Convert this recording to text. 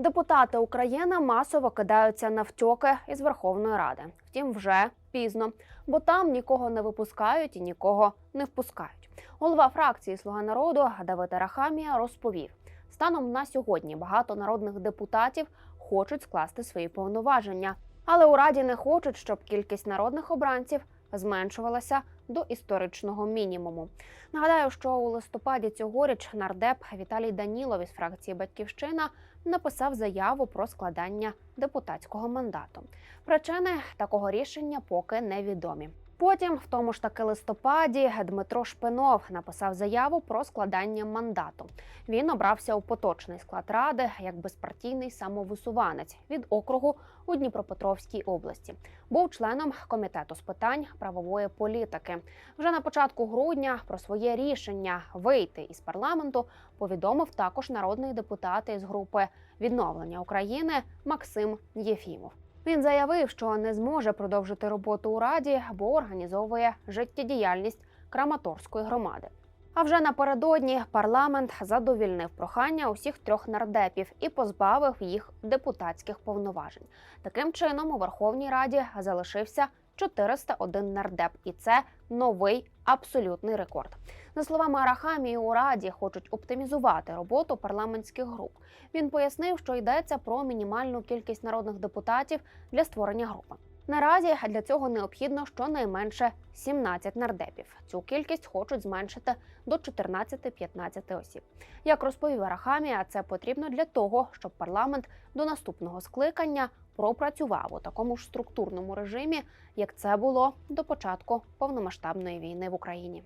Депутати України масово кидаються на втьоки із Верховної Ради. Втім, вже пізно, бо там нікого не випускають і нікого не впускають. Голова фракції Слуга народу Давид Арахамія розповів: станом на сьогодні багато народних депутатів хочуть скласти свої повноваження, але у раді не хочуть, щоб кількість народних обранців зменшувалася до історичного мінімуму. Нагадаю, що у листопаді цьогоріч нардеп Віталій Данілов із фракції Батьківщина написав заяву про складання депутатського мандату. Причини такого рішення поки невідомі. Потім, в тому ж таки листопаді, Дмитро Шпинов написав заяву про складання мандату. Він обрався у поточний склад ради як безпартійний самовисуванець від округу у Дніпропетровській області. Був членом комітету з питань правової політики. Вже на початку грудня про своє рішення вийти із парламенту повідомив також народний депутат із групи відновлення України Максим Єфімов. Він заявив, що не зможе продовжити роботу у раді, бо організовує життєдіяльність Краматорської громади. А вже напередодні парламент задовільнив прохання усіх трьох нардепів і позбавив їх депутатських повноважень. Таким чином у Верховній Раді залишився 401 нардеп, і це новий абсолютний рекорд. За словами Арахамії, у раді хочуть оптимізувати роботу парламентських груп. Він пояснив, що йдеться про мінімальну кількість народних депутатів для створення групи. Наразі для цього необхідно щонайменше 17 нардепів. Цю кількість хочуть зменшити до 14-15 осіб. Як розповів Арахамія, це потрібно для того, щоб парламент до наступного скликання пропрацював у такому ж структурному режимі, як це було до початку повномасштабної війни в Україні.